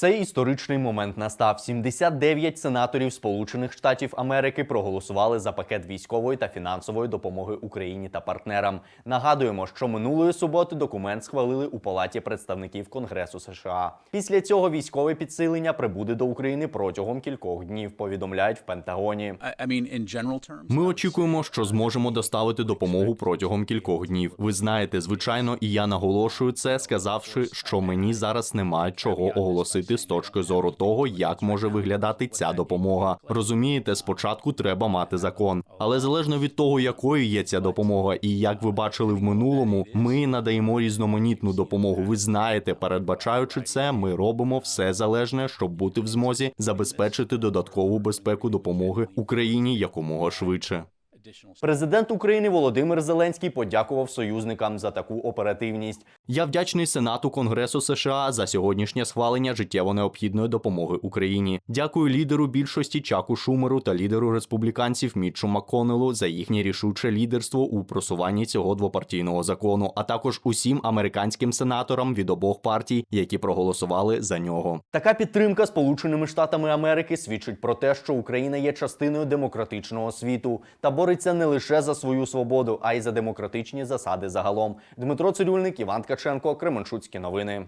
Цей історичний момент настав. 79 сенаторів Сполучених Штатів Америки проголосували за пакет військової та фінансової допомоги Україні та партнерам. Нагадуємо, що минулої суботи документ схвалили у Палаті представників Конгресу США. Після цього військове підсилення прибуде до України протягом кількох днів. Повідомляють в Пентагоні. Ми очікуємо, що зможемо доставити допомогу протягом кількох днів. Ви знаєте, звичайно, і я наголошую це, сказавши, що мені зараз немає чого оголосити з точки зору того, як може виглядати ця допомога. Розумієте, спочатку треба мати закон, але залежно від того, якою є ця допомога, і як ви бачили в минулому, ми надаємо різноманітну допомогу. Ви знаєте, передбачаючи це, ми робимо все залежне, щоб бути в змозі забезпечити додаткову безпеку допомоги Україні якомога швидше. Президент України Володимир Зеленський подякував союзникам за таку оперативність. Я вдячний Сенату Конгресу США за сьогоднішнє схвалення життєво необхідної допомоги Україні. Дякую лідеру більшості Чаку Шумеру та лідеру республіканців Мітчу Макконелу за їхнє рішуче лідерство у просуванні цього двопартійного закону, а також усім американським сенаторам від обох партій, які проголосували за нього. Така підтримка Сполученими Штатами Америки свідчить про те, що Україна є частиною демократичного світу та бореться не лише за свою свободу, а й за демократичні засади загалом. Дмитро Цирюльник, Іван Ткаченко, Кременчуцькі новини.